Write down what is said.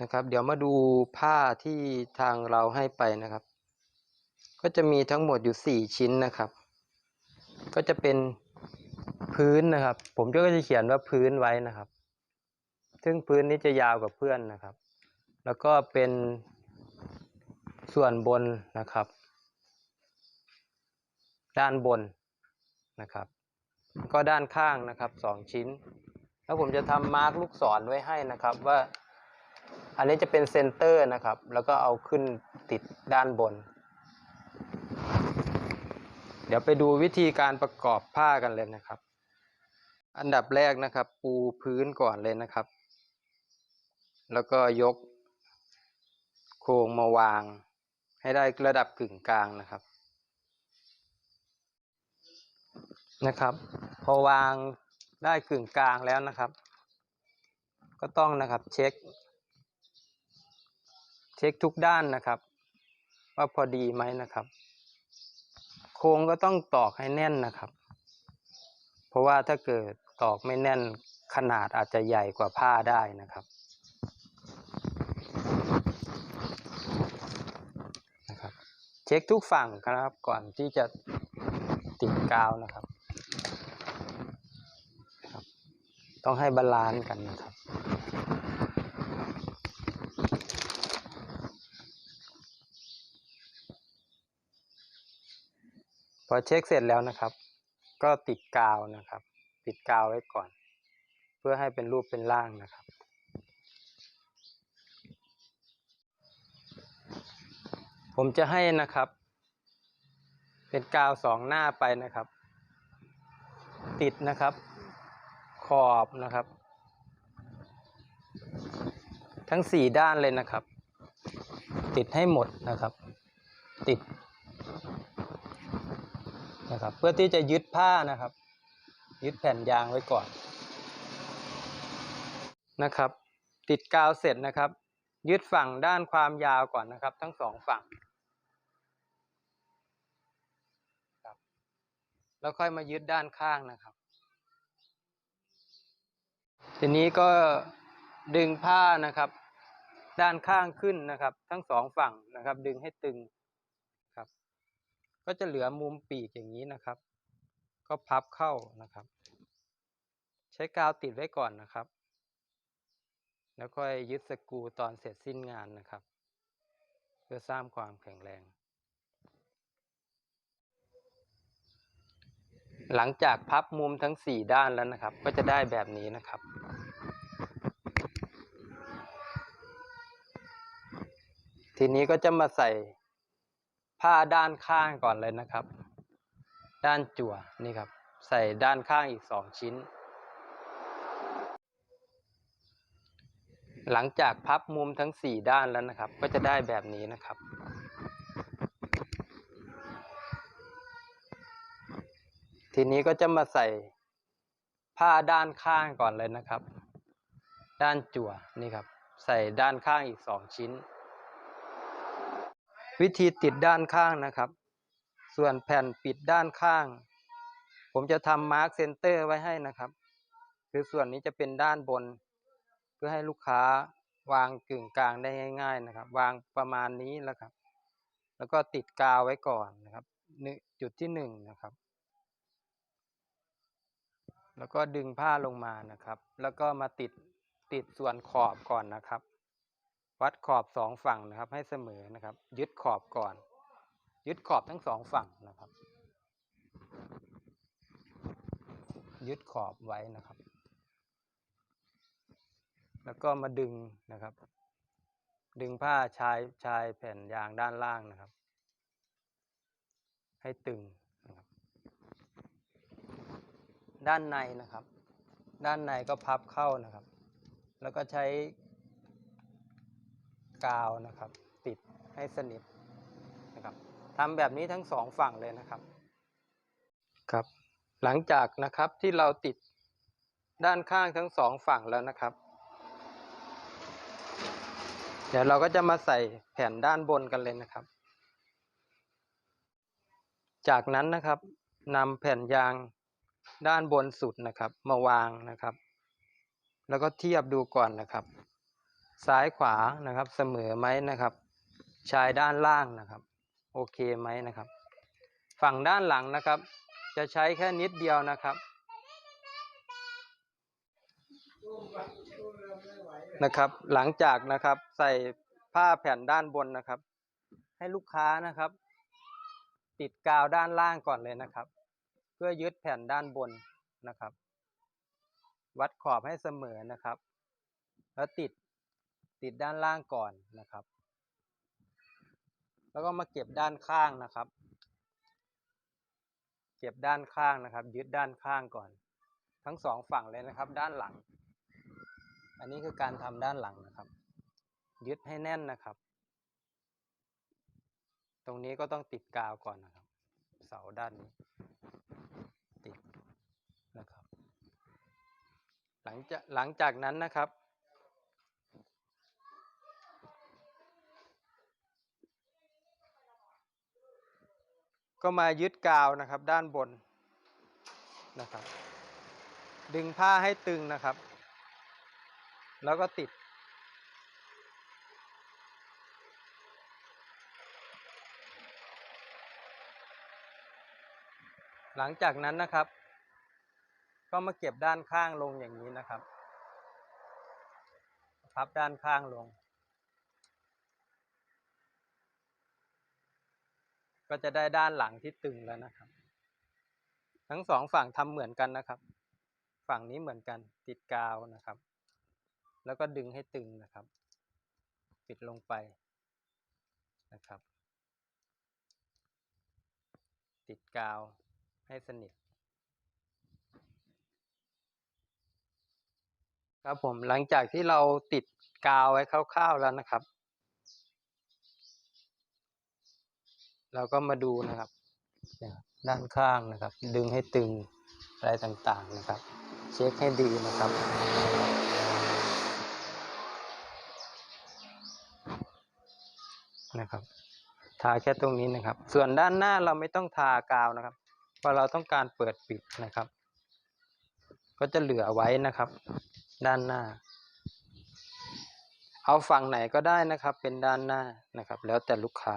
นะครับ เดี๋ยวมาดูผ้าที่ทางเราให้ไปนะครับ ก็จะมีทั้งหมดอยู่สี่ชิ้นนะครับ ก็จะเป็นพื้นนะครับ ผมก็จะเขียนว่าพื้นไว้นะครับ ซึ่งพื้นนี้จะยาวกว่าเพื่อนนะครับ แล้วก็เป็นส่วนบนนะครับ ด้านบนนะครับ ก็ด้านข้างนะครับสองชิ้น แล้วผมจะทำมาร์กลูกศรไว้ให้นะครับว่า อันนี้จะเป็นเซนเตอร์นะครับ แล้วก็เอาขึ้นติดด้านบน เดี๋ยวไปดูวิธีการประกอบผ้ากันเลยนะครับ อันดับแรกนะครับ ปูพื้นก่อนเลยนะครับ แล้วก็ยกโครงมาวาง ให้ได้ระดับกึ่งกลางนะครับนะครับ พอวางได้กึ่งกลางแล้วนะครับ ก็ต้องนะครับเช็ค เช็คทุกด้านนะครับ ว่าพอดีไหมนะครับ โครงก็ต้องตอกให้แน่นนะครับ เพราะว่าถ้าเกิดตอกไม่แน่นขนาดอาจจะใหญ่กว่าผ้าได้นะครับนะครับ เช็คทุกฝั่งครับก่อนที่จะติดกาวนะครับครับต้องให้บาลานซ์กันนะครับ อเช็คเสร็จแล้วนะครับ ก็ติดกาวนะครับ ติดกาวไว้ก่อน เพื่อให้เป็นรูปเป็นร่างนะครับ ผมจะให้นะครับ เป็นกาวสองหน้าไปนะครับ ติดนะครับ ขอบนะครับ ทั้งสี่ด้านเลยนะครับ ติดให้หมดนะครับ ติด นะครับ เพื่อที่จะยึดผ้านะครับ ยึดแผ่นยางไว้ก่อนนะครับ ติดกาวเสร็จนะครับ ยึดฝั่งด้านความยาวก่อนนะครับ ทั้งสองฝั่งครับแล้วค่อยมายึดด้านข้างนะครับ ทีนี้ก็ดึงผ้านะครับ ด้านข้างขึ้นนะครับ ทั้งสองฝั่งนะครับ ดึงให้ตึง ก็จะเหลือมุมปีกอย่างนี้นะครับ ก็พับเข้านะครับ ใช้กาวติดไว้ก่อนนะครับ แล้วค่อยยึดสกูตอนเสร็จสิ้นงานนะครับ เพื่อสร้างความแข็งแรง หลังจากพับมุมทั้งสี่ด้านแล้วนะครับ ก็จะได้แบบนี้นะครับทีนี้ก็จะมาใส่ ผ้าด้านข้างก่อนเลยนะครับ ด้านจั่วนี่ครับ ใส่ด้านข้างอีกสองชิ้น หลังจากพับมุมทั้งสี่ด้านแล้วนะครับ ก็จะได้แบบนี้นะครับทีนี้ก็จะมาใส่ผ้าด้านข้างก่อนเลยนะครับ ด้านจั่วนี่ครับ ใส่ด้านข้างอีกสองชิ้น วิธีติดด้านข้างนะครับ ส่วนแผ่นปิดด้านข้าง ผมจะทำมาร์กเซนเตอร์ไว้ให้นะครับ คือส่วนนี้จะเป็นด้านบน เพื่อให้ลูกค้าวางกึ่งกลางได้ง่าย ๆนะครับ วางประมาณนี้แล้วครับ แล้วก็ติดกาวไว้ก่อนนะครับนึจุดที่หนึ่งนะครับ แล้วก็ดึงผ้าลงมานะครับ แล้วก็มาติดติดส่วนขอบก่อนนะครับ วัดขอบสองฝั่งนะครับ ให้เสมอนะครับ ยึดขอบก่อน ยึดขอบทั้งสองฝั่งนะครับ ยึดขอบไว้นะครับ แล้วก็มาดึงนะครับ ดึงผ้าชายชายแผ่นยางด้านล่างนะครับ ให้ตึงนะครับ ด้านในนะครับ ด้านในก็พับเข้านะครับ แล้วก็ใช้ กาวนะครับ ติดให้สนิทนะครับทำแบบนี้ทั้งสองฝั่งเลยนะครับครับ หลังจากนะครับที่เราติดด้านข้างทั้งสองฝั่งแล้วนะครับ เดี๋ยวเราก็จะมาใส่แผ่นด้านบนกันเลยนะครับ จากนั้นนะครับนำแผ่นยางด้านบนสุดนะครับ มาวางนะครับ แล้วก็เทียบดูก่อนนะครับ ซ้ายขวานะครับเสมอไหมนะครับ ชายด้านล่างนะครับ โอเคไหมนะครับ ฝั่งด้านหลังนะครับ จะใช้แค่นิดเดียวนะครับนะครับ หลังจากนะครับใส่ผ้าแผ่นด้านบนนะครับ ให้ลูกค้านะครับ ติดกาวด้านล่างก่อนเลยนะครับ เพื่อยึดแผ่นด้านบนนะครับ วัดขอบให้เสมอนะครับ แล้วติด ติดด้านล่างก่อนนะครับ แล้วก็มาเก็บด้านข้างนะครับ เก็บด้านข้างนะครับ ยึดด้านข้างก่อน ทั้งสองฝั่งเลยนะครับ ด้านหลัง อันนี้คือการทำด้านหลังนะครับ ยึดให้แน่นนะครับ ตรงนี้ก็ต้องติดกาวก่อนนะครับ เสาด้านนี้ติดนะครับ หลังจากหลังจากนั้นนะครับ ก็มายึดกาวนะครับด้านบนนะครับ ดึงผ้าให้ตึงนะครับ แล้วก็ติด หลังจากนั้นนะครับ ก็มาเก็บด้านข้างลงอย่างนี้นะครับ พับด้านข้างลง ก็จะได้ด้านหลังที่ตึงแล้วนะครับ ทั้งสองฝั่งทำเหมือนกันนะครับ ฝั่งนี้เหมือนกันติดกาวนะครับ แล้วก็ดึงให้ตึงนะครับ ปิดลงไปนะครับ ติดกาวให้สนิทครับผมหลังจากที่เราติดกาวไว้คร่าวๆแล้วนะครับ เราก็มาดูนะครับ ด้านข้างนะครับ ดึงให้ตึงอะไรต่างๆนะครับ เช็คให้ดีนะครับ นะครับ ทาแค่ตรงนี้นะครับ ส่วนด้านหน้าเราไม่ต้องทากาวนะครับ เพราะเราต้องการเปิดปิดนะครับ ก็จะเหลือไว้นะครับ ด้านหน้าเอาฝั่งไหนก็ได้นะครับเป็นด้านหน้านะครับ แล้วแต่ลูกค้า